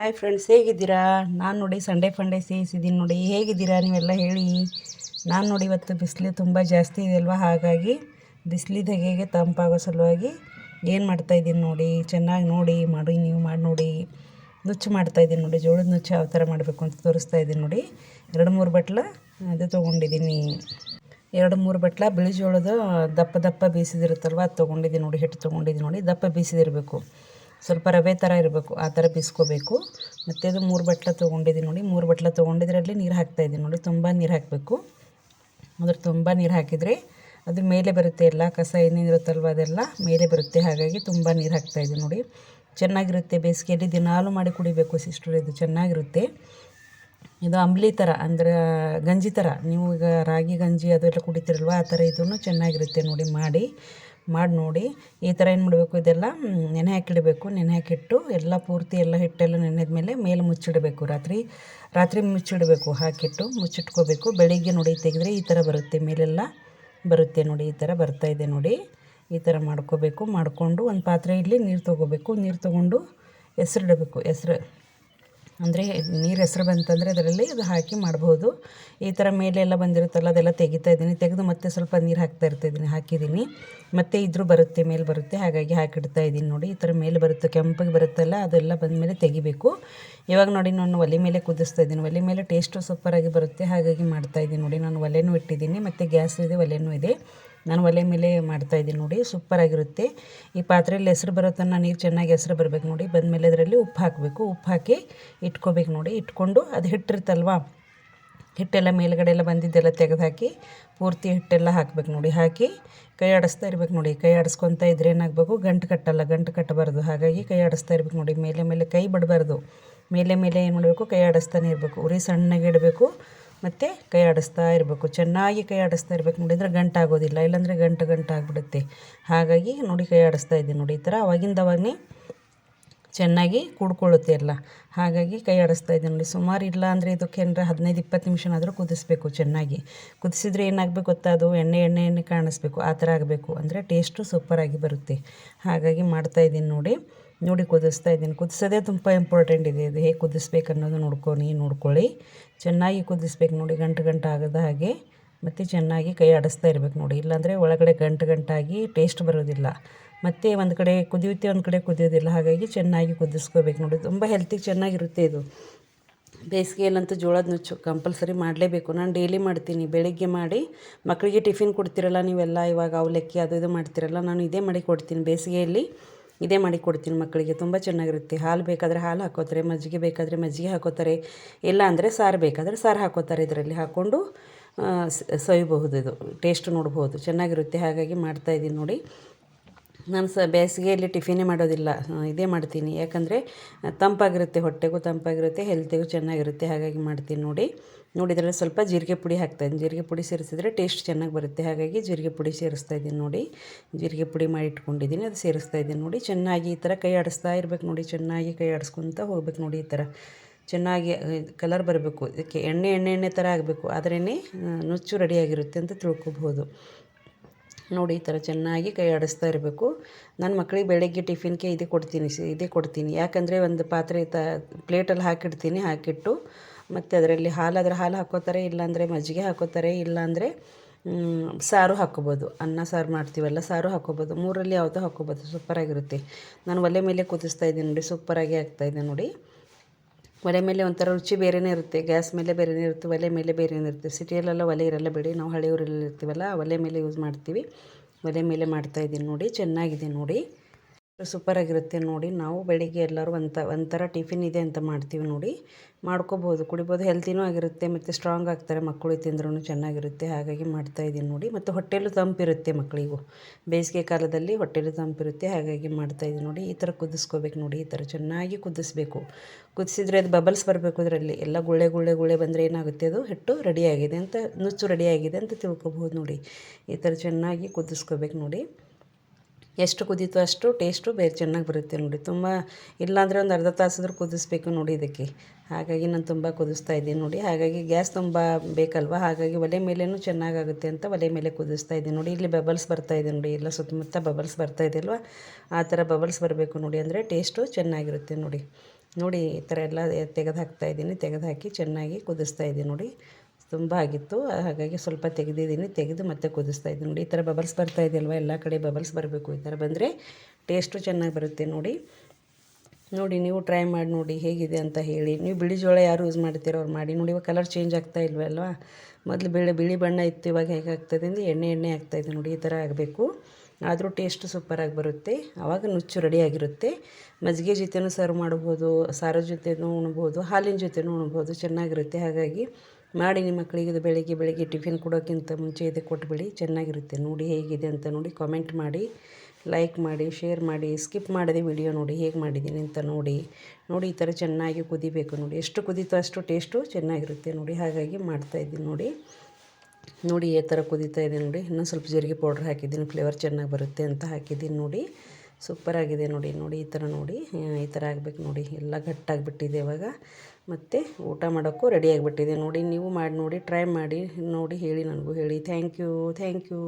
Hi friends ಹೇಗಿದ್ದೀರಾ? ನಾನು ನೋಡಿ ಸಂಡೇ ಫಂಡೇ ಸೇರಿಸಿದ್ದೀನಿ ನೋಡಿ. ಹೇಗಿದ್ದೀರಾ? ನೀವೆಲ್ಲ ಹೇಳಿ. ನಾನು ನೋಡಿ ಇವತ್ತು ಬಿಸಿಲು ತುಂಬ ಜಾಸ್ತಿ ಇದೆ ಅಲ್ವಾ? ಹಾಗಾಗಿ ಬಿಸಿಲಿದ ಹೇಗೆ ತಂಪಾಗೋ ಸಲುವಾಗಿ ಏನು ಮಾಡ್ತಾಯಿದ್ದೀನಿ ನೋಡಿ. ಚೆನ್ನಾಗಿ ನೋಡಿ, ಮಾಡಿ, ನೀವು ಮಾಡಿ ನೋಡಿ. ನುಚ್ಚು ಮಾಡ್ತಾಯಿದ್ದೀನಿ ನೋಡಿ. ಜೋಳದ ನುಚ್ಚು ಯಾವ ಥರ ಮಾಡಬೇಕು ಅಂತ ತೋರಿಸ್ತಾ ಇದ್ದೀನಿ ನೋಡಿ. ಎರಡು ಮೂರು ಬಟ್ಲ ಅದು ತೊಗೊಂಡಿದ್ದೀನಿ. ಎರಡು ಮೂರು ಬಟ್ಲ ಬಿಳಿ ಜೋಳದ ದಪ್ಪ ದಪ್ಪ ಬೀಸಿದಿರುತ್ತಲ್ವ? ಅದು ತೊಗೊಂಡಿದ್ದೀನಿ ನೋಡಿ. ಹಿಟ್ಟು ತೊಗೊಂಡಿದ್ದೀನಿ ನೋಡಿ. ದಪ್ಪ ಬೀಸಿದಿರಬೇಕು. ಸ್ವಲ್ಪ ರವೆ ಥರ ಇರಬೇಕು, ಆ ಥರ ಬಿಸ್ಕೋಬೇಕು. ಮತ್ತು ಅದು ಮೂರು ಬಟ್ಲ ತೊಗೊಂಡಿದ್ದೀನಿ ನೋಡಿ. ಮೂರು ಬಟ್ಲ ತೊಗೊಂಡಿದ್ರಲ್ಲಿ ನೀರು ಹಾಕ್ತಾಯಿದ್ದೀನಿ ನೋಡಿ. ತುಂಬ ನೀರು ಹಾಕಬೇಕು. ಅದ್ರ ತುಂಬ ನೀರು ಹಾಕಿದರೆ ಅದ್ರ ಮೇಲೆ ಬರುತ್ತೆ ಎಲ್ಲ ಕಸ ಏನೇನಿರುತ್ತಲ್ವ ಅದೆಲ್ಲ ಮೇಲೆ ಬರುತ್ತೆ. ಹಾಗಾಗಿ ತುಂಬ ನೀರು ಹಾಕ್ತಾಯಿದ್ದೀನಿ ನೋಡಿ. ಚೆನ್ನಾಗಿರುತ್ತೆ ಬೇಸಿಗೆಯಲ್ಲಿ. ದಿನಾಲು ಮಾಡಿ ಕುಡಿಬೇಕು ಸಿಸ್ಟರ್. ಇದು ಚೆನ್ನಾಗಿರುತ್ತೆ. ಇದು ಅಂಬ್ಲಿ ಥರ ಅಂದರೆ ಗಂಜಿ ಥರ ನೀವು ಈಗ ರಾಗಿ ಗಂಜಿ ಅದೆಲ್ಲ ಕುಡಿತೀರಲ್ವ, ಆ ಥರ ಇದೂ ಚೆನ್ನಾಗಿರುತ್ತೆ ನೋಡಿ ಮಾಡಿ. ಮಾಡಿ ನೋಡಿ. ಈ ಥರ ಏನು ಮಾಡಬೇಕು? ಇದೆಲ್ಲ ನೆನೆ ಹಾಕಿಡಬೇಕು. ನೆನೆ ಹಾಕಿಟ್ಟು ಎಲ್ಲ ಪೂರ್ತಿ ಎಲ್ಲ ಹಿಟ್ಟೆಲ್ಲ ನೆನೆದ ಮೇಲೆ ಮೇಲೆ ಮುಚ್ಚಿಡಬೇಕು. ರಾತ್ರಿ ರಾತ್ರಿ ಮುಚ್ಚಿಡಬೇಕು ಹಾಕಿಟ್ಟು ಮುಚ್ಚಿಟ್ಕೋಬೇಕು. ಬೆಳಿಗ್ಗೆ ನೋಡಿ ತೆಗೆದ್ರೆ ಈ ಥರ ಬರುತ್ತೆ. ಮೇಲೆಲ್ಲ ಬರುತ್ತೆ ನೋಡಿ. ಈ ಥರ ಇದೆ ನೋಡಿ. ಈ ಥರ ಮಾಡ್ಕೋಬೇಕು. ಮಾಡಿಕೊಂಡು ಒಂದು ಪಾತ್ರೆಯಲ್ಲಿ ನೀರು ತೊಗೋಬೇಕು. ನೀರು ತೊಗೊಂಡು ಹೆಸ್ರಿಡಬೇಕು. ಹೆಸ್ರು ಅಂದರೆ ನೀರು ಹೆಸ್ರು ಬಂತಂದರೆ ಅದರಲ್ಲಿ ಅದು ಹಾಕಿ ಮಾಡ್ಬೋದು. ಈ ಥರ ಮೇಲೆಲ್ಲ ಬಂದಿರುತ್ತಲ್ಲ, ಅದೆಲ್ಲ ತೆಗಿತಾ ಇದ್ದೀನಿ. ತೆಗೆದು ಮತ್ತೆ ಸ್ವಲ್ಪ ನೀರು ಹಾಕ್ತಾ ಇರ್ತಾಯಿದ್ದೀನಿ ಹಾಕಿದ್ದೀನಿ. ಮತ್ತೆ ಇದ್ರೂ ಬರುತ್ತೆ, ಮೇಲೆ ಬರುತ್ತೆ, ಹಾಗಾಗಿ ಹಾಕಿಡ್ತಾ ಇದ್ದೀನಿ ನೋಡಿ. ಈ ಥರ ಮೇಲೆ ಬರುತ್ತೆ, ಕೆಂಪಗೆ ಬರುತ್ತಲ್ಲ, ಅದೆಲ್ಲ ಬಂದಮೇಲೆ ತೆಗಿಬೇಕು. ಇವಾಗ ನೋಡಿ, ನಾನು ಒಲೆ ಮೇಲೆ ಕುದಿಸ್ತಾ ಇದ್ದೀನಿ. ಒಲೆ ಮೇಲೆ ಟೇಸ್ಟು ಸೂಪರಾಗಿ ಬರುತ್ತೆ, ಹಾಗಾಗಿ ಮಾಡ್ತಾ ಇದ್ದೀನಿ ನೋಡಿ. ನಾನು ಒಲೆನೂ ಇಟ್ಟಿದ್ದೀನಿ, ಮತ್ತು ಗ್ಯಾಸ್ ಇದೆ, ಒಲೆನೂ ಇದೆ. ನಾನು ಒಲೆ ಮೇಲೆ ಮಾಡ್ತಾಯಿದ್ದೀನಿ ನೋಡಿ, ಸೂಪರಾಗಿರುತ್ತೆ. ಈ ಪಾತ್ರೆಯಲ್ಲಿ ಹೆಸ್ರು ಬರೋ ತನಕ ನೀರು ಚೆನ್ನಾಗಿ ಹೆಸ್ರು ಬರಬೇಕು ನೋಡಿ. ಬಂದಮೇಲೆ ಅದರಲ್ಲಿ ಉಪ್ಪು ಹಾಕಬೇಕು. ಉಪ್ಪು ಹಾಕಿ ಇಟ್ಕೋಬೇಕು ನೋಡಿ. ಇಟ್ಕೊಂಡು ಅದು ಹಿಟ್ಟಿರುತ್ತಲ್ವ? ಹಿಟ್ಟೆಲ್ಲ ಮೇಲುಗಡೆ ಎಲ್ಲ ಬಂದಿದ್ದೆಲ್ಲ ತೆಗೆದು ಹಾಕಿ ಪೂರ್ತಿ ಹಿಟ್ಟೆಲ್ಲ ಹಾಕಬೇಕು ನೋಡಿ. ಹಾಕಿ ಕೈ ಆಡಿಸ್ತಾ ಇರ್ಬೇಕು ನೋಡಿ. ಕೈ ಆಡಿಸ್ಕೊತಾ ಇದ್ರೆ ಏನಾಗಬೇಕು? ಗಂಟು ಕಟ್ಟಲ್ಲ. ಗಂಟು ಕಟ್ಟಬಾರ್ದು. ಹಾಗಾಗಿ ಕೈ ಆಡಿಸ್ತಾ ಇರ್ಬೇಕು ನೋಡಿ. ಮೇಲೆ ಮೇಲೆ ಕೈ ಬಿಡಬಾರ್ದು. ಮೇಲೆ ಮೇಲೆ ಏನು ಮಾಡಬೇಕು? ಕೈ ಆಡಿಸ್ತಾನೆ ಇರಬೇಕು. ಉರಿ ಸಣ್ಣಗೆ ಇಡಬೇಕು. ಮತ್ತು ಕೈ ಆಡಿಸ್ತಾ ಇರಬೇಕು. ಚೆನ್ನಾಗಿ ಕೈ ಆಡಿಸ್ತಾ ಇರಬೇಕು. ನೋಡಿದರೆ ಗಂಟಾಗೋದಿಲ್ಲ. ಇಲ್ಲಾಂದರೆ ಗಂಟು ಗಂಟು ಆಗಿಬಿಡುತ್ತೆ ಹಾಗಾಗಿ ನೋಡಿ, ಕೈ ಆಡಿಸ್ತಾ ಇದ್ದೀನಿ ನೋಡಿ. ಈ ಥರ ಅವಾಗಿಂದವಾಗೇ ಚೆನ್ನಾಗಿ ಕೂಡ್ಕೊಳ್ಳುತ್ತೆ ಎಲ್ಲ. ಹಾಗಾಗಿ ಕೈ ಆಡಿಸ್ತಾ ಇದ್ದೀನಿ ನೋಡಿ. ಸುಮಾರು ಇಲ್ಲ ಅಂದರೆ ಇದಕ್ಕೆ ಏನಾರ ಹದಿನೈದು, ಇಪ್ಪತ್ತು ನಿಮಿಷನಾದರೂ ಕುದಿಸ್ಬೇಕು ಚೆನ್ನಾಗಿ. ಕುದಿಸಿದ್ರೆ ಏನಾಗಬೇಕು ಗೊತ್ತಾ? ಅದು ಎಣ್ಣೆ ಎಣ್ಣೆ ಎಣ್ಣೆ ಕಾಣಿಸ್ಬೇಕು. ಆ ಥರ ಆಗಬೇಕು. ಅಂದರೆ ಟೇಸ್ಟು ಸೂಪರಾಗಿ ಬರುತ್ತೆ. ಹಾಗಾಗಿ ಮಾಡ್ತಾಯಿದ್ದೀನಿ ನೋಡಿ. ನೋಡಿ ಕುದಿಸ್ತಾ ಇದ್ದೀನಿ. ಕುದಿಸೋದೇ ತುಂಬ ಇಂಪಾರ್ಟೆಂಟ್ ಇದೆ. ಇದು ಹೇಗೆ ಕುದಿಸ್ಬೇಕು ಅನ್ನೋದು ನೋಡ್ಕೊಳ್ಳಿ ನೋಡ್ಕೊಳ್ಳಿ. ಚೆನ್ನಾಗಿ ಕುದಿಸ್ಬೇಕು ನೋಡಿ, ಗಂಟು ಗಂಟು ಆಗದ ಹಾಗೆ. ಮತ್ತು ಚೆನ್ನಾಗಿ ಕೈ ಆಡಿಸ್ತಾ ಇರಬೇಕು ನೋಡಿ. ಇಲ್ಲಾಂದರೆ ಒಳಗಡೆ ಗಂಟು ಗಂಟಾಗಿ ಟೇಸ್ಟ್ ಬರೋದಿಲ್ಲ. ಮತ್ತು ಒಂದು ಕಡೆ ಕುದಿಯುತ್ತೆ, ಒಂದು ಕಡೆ ಕುದಿಯೋದಿಲ್ಲ. ಹಾಗಾಗಿ ಚೆನ್ನಾಗಿ ಕುದಿಸ್ಕೋಬೇಕು ನೋಡಿ. ತುಂಬ ಹೆಲ್ತಿಗೆ ಚೆನ್ನಾಗಿರುತ್ತೆ ಇದು. ಬೇಸಿಗೆಯಲ್ಲಂತೂ ಜೋಳದ ನುಚ್ಚು ಕಂಪಲ್ಸರಿ ಮಾಡಲೇಬೇಕು. ನಾನು ಡೈಲಿ ಮಾಡ್ತೀನಿ. ಬೆಳಿಗ್ಗೆ ಮಾಡಿ ಮಕ್ಕಳಿಗೆ ಟಿಫಿನ್ ಕೊಡ್ತಿರಲ್ಲ ನೀವೆಲ್ಲ, ಇವಾಗ ಅವಲಕ್ಕಿ ಅದು ಇದು ಮಾಡ್ತಿರಲ್ಲ, ನಾನು ಇದೇ ಮಾಡಿ ಕೊಡ್ತೀನಿ. ಬೇಸಿಗೆಯಲ್ಲಿ ಇದೇ ಮಾಡಿ ಕೊಡ್ತೀನಿ ಮಕ್ಕಳಿಗೆ. ತುಂಬ ಚೆನ್ನಾಗಿರುತ್ತೆ. ಹಾಲು ಬೇಕಾದರೆ ಹಾಲು ಹಾಕೋತಾರೆ, ಮಜ್ಜಿಗೆ ಬೇಕಾದರೆ ಮಜ್ಜಿಗೆ ಹಾಕೋತಾರೆ, ಇಲ್ಲ ಅಂದರೆ ಸಾರು ಬೇಕಾದರೆ ಸಾರು ಹಾಕೋತಾರೆ ಇದರಲ್ಲಿ ಹಾಕ್ಕೊಂಡು ಸವಿಬಹುದು ಇದು. ಟೇಸ್ಟ್ ನೋಡ್ಬೋದು. ಚೆನ್ನಾಗಿರುತ್ತೆ. ಹಾಗಾಗಿ ಮಾಡ್ತಾಯಿದ್ದೀನಿ ನೋಡಿ. ನಾನು ಸ ಬೇಸಿಗೆಯಲ್ಲಿ ಟಿಫಿನೇ ಮಾಡೋದಿಲ್ಲ. ಇದೇ ಮಾಡ್ತೀನಿ. ಯಾಕಂದರೆ ತಂಪಾಗಿರುತ್ತೆ, ಹೊಟ್ಟೆಗೂ ತಂಪಾಗಿರುತ್ತೆ, ಹೆಲ್ತಿಗೂ ಚೆನ್ನಾಗಿರುತ್ತೆ. ಹಾಗಾಗಿ ಮಾಡ್ತೀನಿ ನೋಡಿ. ನೋಡಿದರೆ ಸ್ವಲ್ಪ ಜೀರಿಗೆ ಪುಡಿ ಹಾಕ್ತಾಯಿದ್ದೀನಿ ಜೀರಿಗೆ ಪುಡಿ ಸೇರಿಸಿದ್ರೆ ಟೇಸ್ಟ್ ಚೆನ್ನಾಗಿ ಬರುತ್ತೆ. ಹಾಗಾಗಿ ಜೀರಿಗೆ ಪುಡಿ ಸೇರಿಸ್ತಾ ಇದ್ದೀನಿ ನೋಡಿ. ಜೀರಿಗೆ ಪುಡಿ ಮಾಡಿ ಇಟ್ಕೊಂಡಿದ್ದೀನಿ. ಅದು ಸೇರಿಸ್ತಾ ಇದ್ದೀನಿ ನೋಡಿ. ಚೆನ್ನಾಗಿ ಈ ಥರ ಕೈ ಆಡಿಸ್ತಾ ಇರಬೇಕು ನೋಡಿ. ಚೆನ್ನಾಗಿ ಕೈ ಆಡಿಸ್ಕೊತ ಹೋಗ್ಬೇಕು ನೋಡಿ ಈ ಥರ. ಚೆನ್ನಾಗಿ ಕಲರ್ ಬರಬೇಕು. ಇದಕ್ಕೆ ಎಣ್ಣೆ ಎಣ್ಣೆ ಎಣ್ಣೆ ಥರ ಆಗಬೇಕು. ಆದ್ರೇ ನುಚ್ಚು ರೆಡಿಯಾಗಿರುತ್ತೆ ಅಂತ ತಿಳ್ಕೊಬೋದು ನೋಡಿ, ಈ ಥರ ಚೆನ್ನಾಗಿ ಕೈ ಆಡಿಸ್ತಾ ಇರಬೇಕು. ನನ್ನ ಮಕ್ಕಳಿಗೆ ಬೆಳಗ್ಗೆ ಟಿಫಿನ್ಗೆ ಇದೇ ಕೊಡ್ತೀನಿ ಇದೇ ಕೊಡ್ತೀನಿ. ಯಾಕಂದರೆ ಒಂದು ಪಾತ್ರೆ ತ, ಪ್ಲೇಟಲ್ಲಿ ಹಾಕಿಡ್ತೀನಿ, ಹಾಕಿಟ್ಟು, ಮತ್ತು ಅದರಲ್ಲಿ ಹಾಲಾದರೆ ಹಾಲು ಹಾಕೋತಾರೆ ಇಲ್ಲಾಂದರೆ ಮಜ್ಜಿಗೆ ಹಾಕೋತಾರೆ ಇಲ್ಲಾಂದರೆ ಸಾರು ಹಾಕೋಬೋದು ಅನ್ನ, ಸಾರು ಮಾಡ್ತೀವಲ್ಲ, ಸಾರು ಹಾಕೋಬೋದು ಮೂರಲ್ಲಿ ಯಾವುದೋ ಹಾಕೋಬೋದು ಸೂಪರಾಗಿರುತ್ತೆ. ನಾನು ಒಲೆ ಮೇಲೆ ಕುದಿಸ್ತಾ ಇದ್ದೀನಿ ನೋಡಿ, ಸೂಪರಾಗಿ ಆಗ್ತಾಯಿದೆ ನೋಡಿ. ಒಲೆ ಮೇಲೆ ಒಂಥರ ರುಚಿ ಬೇರೆನೇ ಇರುತ್ತೆ. ಗ್ಯಾಸ್ ಮೇಲೆ ಬೇರೆಯೇ ಇರುತ್ತೆ, ಒಲೆ ಮೇಲೆ ಬೇರೆನೇ ಇರುತ್ತೆ. ಸಿಟಿಯಲ್ಲೆಲ್ಲ ಒಲೆ ಇರಲ್ಲ ಬಿಡಿ, ನಾವು ಹಳೆಯೂರಲ್ಲಿ ಇರ್ತೀವಲ್ಲ ಒಲೆ ಮೇಲೆ ಯೂಸ್ ಮಾಡ್ತೀವಿ. ಒಲೆ ಮೇಲೆ ಮಾಡ್ತಾಯಿದ್ದೀನಿ ನೋಡಿ, ಚೆನ್ನಾಗಿದೆ ನೋಡಿ. ಸೂಪರಾಗಿರುತ್ತೆ ನೋಡಿ. ನಾವು ಬೆಳಿಗ್ಗೆ ಎಲ್ಲರೂ ಒಂಥ ಒಂಥರ ಟಿಫಿನ್ ಇದೆ ಅಂತ ಮಾಡ್ತೀವಿ ನೋಡಿ. ಮಾಡ್ಕೋಬೋದು, ಕುಡಿಬೋದು. ಹೆಲ್ತಿನೂ ಆಗಿರುತ್ತೆ, ಮತ್ತು ಸ್ಟ್ರಾಂಗ್ ಆಗ್ತಾರೆ ಮಕ್ಕಳು ತಿಂದ್ರೂ ಚೆನ್ನಾಗಿರುತ್ತೆ. ಹಾಗಾಗಿ ಮಾಡ್ತಾ ಇದ್ದೀನಿ ನೋಡಿ. ಮತ್ತು ಹೊಟ್ಟೆಲು ತಂಪಿರುತ್ತೆ ಮಕ್ಕಳಿಗೂ. ಬೇಸಿಗೆ ಕಾಲದಲ್ಲಿ ಹೊಟ್ಟೆಲು ತಂಪಿರುತ್ತೆ. ಹಾಗಾಗಿ ಮಾಡ್ತಾ ಇದ್ದೀನಿ ನೋಡಿ. ಈ ಥರ ಕುದಿಸ್ಕೋಬೇಕು ನೋಡಿ. ಈ ಥರ ಚೆನ್ನಾಗಿ ಕುದಿಸ್ಬೇಕು. ಕುದಿಸಿದ್ರೆ ಅದು ಬಬಲ್ಸ್ ಬರಬೇಕು ಅದರಲ್ಲಿ ಎಲ್ಲ ಗುಳ್ಳೆ ಗುಳ್ಳೆ ಗುಳ್ಳೆ ಬಂದರೆ ಏನಾಗುತ್ತೆ ಅದು? ಹಿಟ್ಟು ರೆಡಿಯಾಗಿದೆ ಅಂತ, ನುಚ್ಚು ರೆಡಿಯಾಗಿದೆ ಅಂತ ತಿಳ್ಕೊಬೋದು ನೋಡಿ. ಈ ಥರ ಚೆನ್ನಾಗಿ ಕುದಿಸ್ಕೋಬೇಕು ನೋಡಿ. ಎಷ್ಟು ಕುದೀತು ಅಷ್ಟು ಟೇಸ್ಟು ಬೇರೆ ಚೆನ್ನಾಗಿ ಬರುತ್ತೆ ನೋಡಿ. ತುಂಬ ಇಲ್ಲಾಂದರೆ ಒಂದು ಅರ್ಧ ತಾಸಾದರೂ ಕುದಿಸ್ಬೇಕು ನೋಡಿ ಇದಕ್ಕೆ. ಹಾಗಾಗಿ ನಾನು ತುಂಬ ಕುದಿಸ್ತಾ ಇದ್ದೀನಿ ನೋಡಿ. ಹಾಗಾಗಿ ಗ್ಯಾಸ್ ತುಂಬ ಬೇಕಲ್ವ? ಹಾಗಾಗಿ ಒಲೆ ಮೇಲೇನೂ ಚೆನ್ನಾಗಾಗುತ್ತೆ ಅಂತ ಒಲೆ ಮೇಲೆ ಕುದಿಸ್ತಾ ಇದ್ದೀನಿ ನೋಡಿ. ಇಲ್ಲಿ ಬಬಲ್ಸ್ ಬರ್ತಾ ಇದೆ ನೋಡಿ. ಎಲ್ಲ ಸುತ್ತಮುತ್ತ ಬಬಲ್ಸ್ ಬರ್ತಾ ಇದೆ ಅಲ್ವಾ? ಆ ಥರ ಬಬಲ್ಸ್ ಬರಬೇಕು ನೋಡಿ ಅಂದರೆ ಟೇಸ್ಟು ಚೆನ್ನಾಗಿರುತ್ತೆ ನೋಡಿ. ನೋಡಿ ಈ ಥರ ಎಲ್ಲ ತೆಗೆದು ಹಾಕ್ತಾ ಇದ್ದೀನಿ. ತೆಗೆದು ಹಾಕಿ ಚೆನ್ನಾಗಿ ಕುದಿಸ್ತಾ ಇದ್ದೀನಿ ನೋಡಿ. ತುಂಬ ಆಗಿತ್ತು. ಹಾಗಾಗಿ ಸ್ವಲ್ಪ ತೆಗೆದಿದ್ದೀನಿ. ತೆಗೆದು ಮತ್ತೆ ಕುದಿಸ್ತಾ ಇದ್ದೀನಿ. ನೋಡಿ, ಈ ಥರ ಬಬಲ್ಸ್ ಬರ್ತಾ ಇದೆಯಲ್ವ? ಎಲ್ಲ ಕಡೆ ಬಬಲ್ಸ್ ಬರಬೇಕು ಈ ಥರ ಬಂದರೆ ಟೇಸ್ಟು ಚೆನ್ನಾಗಿ ಬರುತ್ತೆ ನೋಡಿ. ನೋಡಿ, ನೀವು ಟ್ರೈ ಮಾಡಿ ನೋಡಿ ಹೇಗಿದೆ ಅಂತ ಹೇಳಿ. ನೀವು ಬಿಳಿ ಜೋಳ ಯಾರು ಯೂಸ್ ಮಾಡ್ತೀರೋ ಅವ್ರು ಮಾಡಿ. ನೋಡಿ, ಇವಾಗ ಕಲರ್ ಚೇಂಜ್ ಆಗ್ತಾ ಇಲ್ವಲ್ವಾ ಮೊದಲು ಬಿಳಿ ಬಿಳಿ ಬಣ್ಣ ಇತ್ತು. ಇವಾಗ ಹೇಗಾಗ್ತದೆ ಅಂದರೆ ಎಣ್ಣೆ ಎಣ್ಣೆ ಆಗ್ತಾಯಿದೆ ನೋಡಿ, ಈ ಥರ ಆಗಬೇಕು. ಆದರೂ ಟೇಸ್ಟ್ ಸೂಪರಾಗಿ ಬರುತ್ತೆ. ಆವಾಗ ನುಚ್ಚು ರೆಡಿಯಾಗಿರುತ್ತೆ ಮಜ್ಜಿಗೆ ಜೊತೆನೂ ಸರ್ವ್ ಮಾಡ್ಬೋದು ಸಾರು ಜೊತೆನೂ ಉಣ್ಬೋದು, ಹಾಲಿನ ಜೊತೆನೂ ಉಣ್ಬೋದು. ಚೆನ್ನಾಗಿರುತ್ತೆ. ಹಾಗಾಗಿ ಮಾಡಿ ನಿಮ್ಮ ಮಕ್ಕಳಿಗೆ ಇದು ಬೆಳಗ್ಗೆ ಬೆಳಗ್ಗೆ ಟಿಫಿನ್ ಕೊಡೋಕ್ಕಿಂತ ಮುಂಚೆ ಇದೆ ಕೊಟ್ಬಿಡಿ. ಚೆನ್ನಾಗಿರುತ್ತೆ. ನೋಡಿ ಹೇಗಿದೆ ಅಂತ ನೋಡಿ ಕಾಮೆಂಟ್ ಮಾಡಿ ಲೈಕ್ ಮಾಡಿ ಶೇರ್ ಮಾಡಿ ಸ್ಕಿಪ್ ಮಾಡಿದೆ ವಿಡಿಯೋ ನೋಡಿ ಹೇಗೆ ಮಾಡಿದ್ದೀನಿ ಅಂತ ನೋಡಿ. ನೋಡಿ ಈ ಥರ ಚೆನ್ನಾಗಿ ಕುದಿಬೇಕು ನೋಡಿ. ಎಷ್ಟು ಕುದೀತೋ ಅಷ್ಟು ಟೇಸ್ಟು ಚೆನ್ನಾಗಿರುತ್ತೆ ನೋಡಿ. ಹಾಗಾಗಿ ಮಾಡ್ತಾಯಿದ್ದೀನಿ ನೋಡಿ. ನೋಡಿ ಈ ಥರ ಕುದೀತಾ ಇದೆ ನೋಡಿ. ಇನ್ನೂ ಸ್ವಲ್ಪ ಜೀರಿಗೆ ಪೌಡ್ರ್ ಹಾಕಿದ್ದೀನಿ. ಫ್ಲೇವರ್ ಚೆನ್ನಾಗಿ ಬರುತ್ತೆ ಅಂತ ಹಾಕಿದ್ದೀನಿ ನೋಡಿ. ಸೂಪರಾಗಿದೆ ನೋಡಿ ನೋಡಿ ಈ ಥರ ನೋಡಿ, ಈ ಥರ ಆಗಬೇಕು ನೋಡಿ. ಎಲ್ಲ ಗಟ್ಟಾಗಿಬಿಟ್ಟಿದೆ ಇವಾಗ. ಮತ್ತು ಊಟ ಮಾಡೋಕ್ಕೂ ರೆಡಿ ಆಗಿಬಿಟ್ಟಿದೆ ನೋಡಿ, ನೀವು ಮಾಡಿ ನೋಡಿ ಟ್ರೈ ಮಾಡಿ ನೋಡಿ, ಹೇಳಿ ನನಗೂ ಹೇಳಿ. Thank you thank you